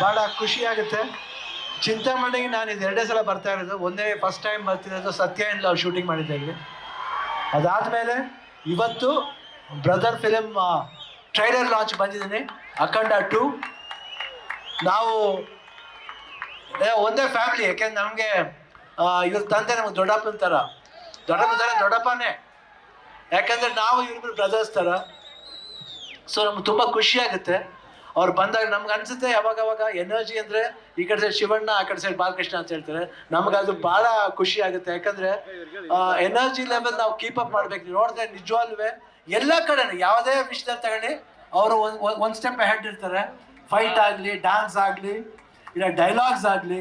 ಭಾಳ ಖುಷಿ ಆಗುತ್ತೆ. ಚಿಂತಾಮಣಿಗೆ ನಾನು ಇದು ಎರಡೇ ಸಲ ಬರ್ತಾ ಇರೋದು. ಒಂದೇ ಫಸ್ಟ್ ಟೈಮ್ ಬರ್ತಿರೋದು ಸತ್ಯ ಇಲ್ಲ ಶೂಟಿಂಗ್ ಮಾಡಿದ್ದೆ ಇಲ್ಲಿ. ಅದಾದಮೇಲೆ ಇವತ್ತು ಬ್ರದರ್ ಫಿಲಮ್ ಟ್ರೈಲರ್ ಲಾಂಚ್ ಬಂದಿದ್ದೀನಿ. ಅಖಂಡ ಟು ನಾವು ಒಂದೇ ಫ್ಯಾಮಿಲಿ ಯಾಕೆಂದ್ರೆ ನಮಗೆ ಇವ್ರ ತಂದೆ ನಮ್ಗೆ ದೊಡ್ಡಪ್ಪನ ಥರ ದೊಡ್ಡಪ್ಪನ ಥರ ದೊಡ್ಡಪ್ಪನೇ. ಯಾಕಂದ್ರೆ ನಾವು ಇವ್ರಿಬ್ರು ಬ್ರದರ್ಸ್ ಥರ ಸೊ ನಮ್ಗೆ ತುಂಬ ಖುಷಿ ಆಗುತ್ತೆ. ಅವ್ರು ಬಂದಾಗ ನಮ್ಗೆ ಅನ್ಸುತ್ತೆ ಯಾವಾಗ ಅವಾಗ ಎನರ್ಜಿ ಅಂದ್ರೆ ಈ ಕಡೆ ಸೈಡ್ ಶಿವಣ್ಣ, ಆ ಕಡೆ ಸೈಡ್ ಬಾಲಕೃಷ್ಣ ಅಂತ ಹೇಳ್ತಾರೆ. ನಮ್ಗೆ ಅದು ಬಹಳ ಖುಷಿ ಆಗುತ್ತೆ. ಯಾಕಂದ್ರೆ ಎನರ್ಜಿ ಲೆವೆಲ್ ನಾವು ಕೀಪ್ ಅಪ್ ಮಾಡ್ಬೇಕು. ನೋಡಿದ್ರೆ ನಿಜವಾಗ್ಲೂ ಎಲ್ಲ ಕಡೆ ಯಾವುದೇ ವಿಷಯದಲ್ಲಿ ತಗೊಳ್ಳಿ, ಅವರು ಒಂದು ಸ್ಟೆಪ್ ಹೆಡ್ ಇರ್ತಾರೆ. ಫೈಟ್ ಆಗಲಿ ಡ್ಯಾನ್ಸ್ ಆಗಲಿ, ಇಲ್ಲ ಡೈಲಾಗ್ಸ್ ಆಗಲಿ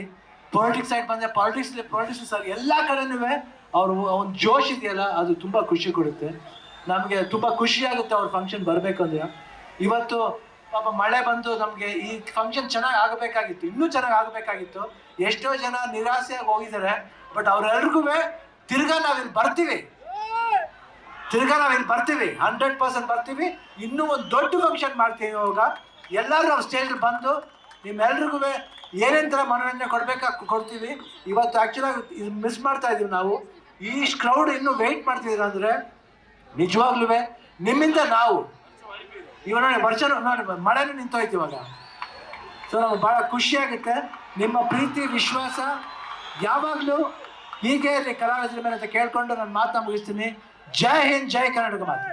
ಪೊಲಿಟಿಕ್ಸ್ ಸೈಡ್ ಬಂದರೆ ಪಾಲಿಟಿಕ್ಸ್ ಪೊಲಿಟಿಕ್ಸ್ ಆಗಲಿ ಎಲ್ಲ ಕಡೆನೂ ಅವರು ಒಂದು ಜೋಶ್ ಇದೆಯಲ್ಲ, ಅದು ತುಂಬ ಖುಷಿ ಕೊಡುತ್ತೆ. ನಮಗೆ ತುಂಬ ಖುಷಿ ಆಗುತ್ತೆ ಅವ್ರ ಫಂಕ್ಷನ್ ಬರಬೇಕು ಅಂದ್ರೆ. ಇವತ್ತು ಪಾಪ ಮಳೆ ಬಂದು ನಮಗೆ ಈ ಫಂಕ್ಷನ್ ಚೆನ್ನಾಗಿ ಆಗಬೇಕಾಗಿತ್ತು, ಇನ್ನೂ ಚೆನ್ನಾಗಿ ಆಗಬೇಕಾಗಿತ್ತು. ಎಷ್ಟೋ ಜನ ನಿರಾಸೆಯಾಗಿ ಹೋಗಿದ್ದಾರೆ ಬಟ್ ಅವ್ರೆಲ್ರಿಗೂ ತಿರ್ಗಾ ನಾವಿಲ್ಲಿ ಬರ್ತೀವಿ. ತಿರ್ಗಾ ನಾವಿಲ್ಲಿ ಬರ್ತೀವಿ ಹಂಡ್ರೆಡ್ ಪರ್ಸೆಂಟ್ ಬರ್ತೀವಿ. ಇನ್ನೂ ಒಂದು ದೊಡ್ಡ ಫಂಕ್ಷನ್ ಮಾಡ್ತೀವಿ ಇವಾಗ. ಎಲ್ಲರೂ ನಾವು ಸ್ಟೇಜಲ್ಲಿ ಬಂದು ನಿಮ್ಮೆಲ್ರಿಗೂ ಏನೇನು ಥರ ಮನೋರಂಜನೆ ಕೊಡಬೇಕಾ ಕೊಡ್ತೀವಿ. ಇವತ್ತು ಆ್ಯಕ್ಚುಲಾಗಿ ಇದು ಮಿಸ್ ಮಾಡ್ತಾ ಇದೀವಿ ನಾವು. ಈ ಕ್ರೌಡ್ ಇನ್ನೂ ವೆಯ್ಟ್ ಮಾಡ್ತಿದ್ದೀರ ಅಂದರೆ ನಿಜವಾಗ್ಲೂ ನಿಮ್ಮಿಂದ ನಾವು. ಇವಾಗ ನೋಡಿ ವರ್ಷ ನೋಡಿ, ಮಳೆನೂ ನಿಂತೋಯ್ತು ಇವಾಗ. ಸೊ ನಮ್ಗೆ ಭಾಳ ಖುಷಿಯಾಗುತ್ತೆ ನಿಮ್ಮ ಪ್ರೀತಿ, ವಿಶ್ವಾಸ ಯಾವಾಗಲೂ ಹೀಗೆ ಇರಲಿ, ಕಲಾವಿದರ ಮೇಲೆ ಅಂತ ಕೇಳಿಕೊಂಡು ನಾನು ಮಾತನ್ನ ಮುಗಿಸ್ತೀನಿ. ಜೈ ಹಿಂದ್, ಜೈ ಕರ್ನಾಟಕ ಮಾತು.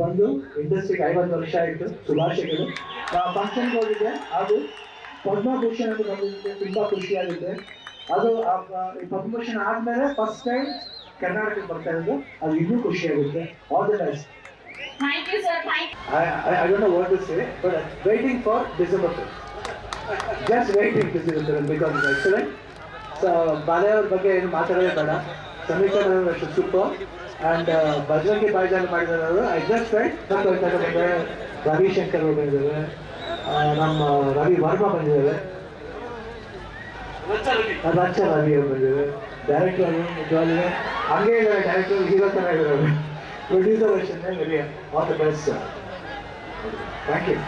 ಬಂದು ಇಂಡಸ್ಟ್ರಿಗೆ ಐವತ್ತು ವರ್ಷ ಆಯಿತು, ಶುಭಾಶಯಗಳು. ನಾವು ಫಂಕ್ಷನ್ಗೆ ಹೋಗಿದ್ದೆ ಅದು ಪದ್ಮಭೂಷಣ ಅಂತ ಖುಷಿಯಾಗಿದೆ ಅದು ಆ ಪ- ಈ ಪದ್ಮಭೂಷಣ ಆದ್ಮೇಲೆ ಫಸ್ಟ್ ಟೈಮ್ ಕರ್ನಾಟಕಕ್ಕೆ ಬರ್ತಾ ಇರೋದು. ಅದು ಇನ್ನೂ ಖುಷಿ ಆಗುತ್ತೆ. All the best Thank you, sir. Thank I, I, I don't know what to say, but I'm waiting for December 5th. Just waiting to see the film because it's excellent. So, ಬಾಲೆ ಅವ್ರ ಬಗ್ಗೆ ಏನು ಮಾತಾಡೋದೇ ಬೇಡ. ಸಮೀಕರಣ super and Bajrangi ಬಾಯ್ಜಾನ್ ಮಾಡಿದವರು I just right ನಮ್ಮ ಬಂದಿದ್ದಾರೆ. ರವಿಶಂಕರ್ ಅವರು ಬಂದಿದ್ದಾರೆ. ನಮ್ಮ ರವಿ ವರ್ಮಾ ಬಂದಿದ್ದಾರೆ. ರಚ್ಚ ರವಿ ಅವ್ರು ಬಂದಿದ್ದಾರೆ ಡೈರೆಕ್ಟರ್ ನಿಜವಾಗ್ಲೂ ಹಂಗೆ ಇದ್ದಾರೆ ಡೈರೆಕ್ಟರ್ ಹೀರೋ ಥರ ಇದ್ದಾರೆ ಪ್ರೊಡ್ಯೂಸರ್ ವರ್ಷನೇ very all the best thank you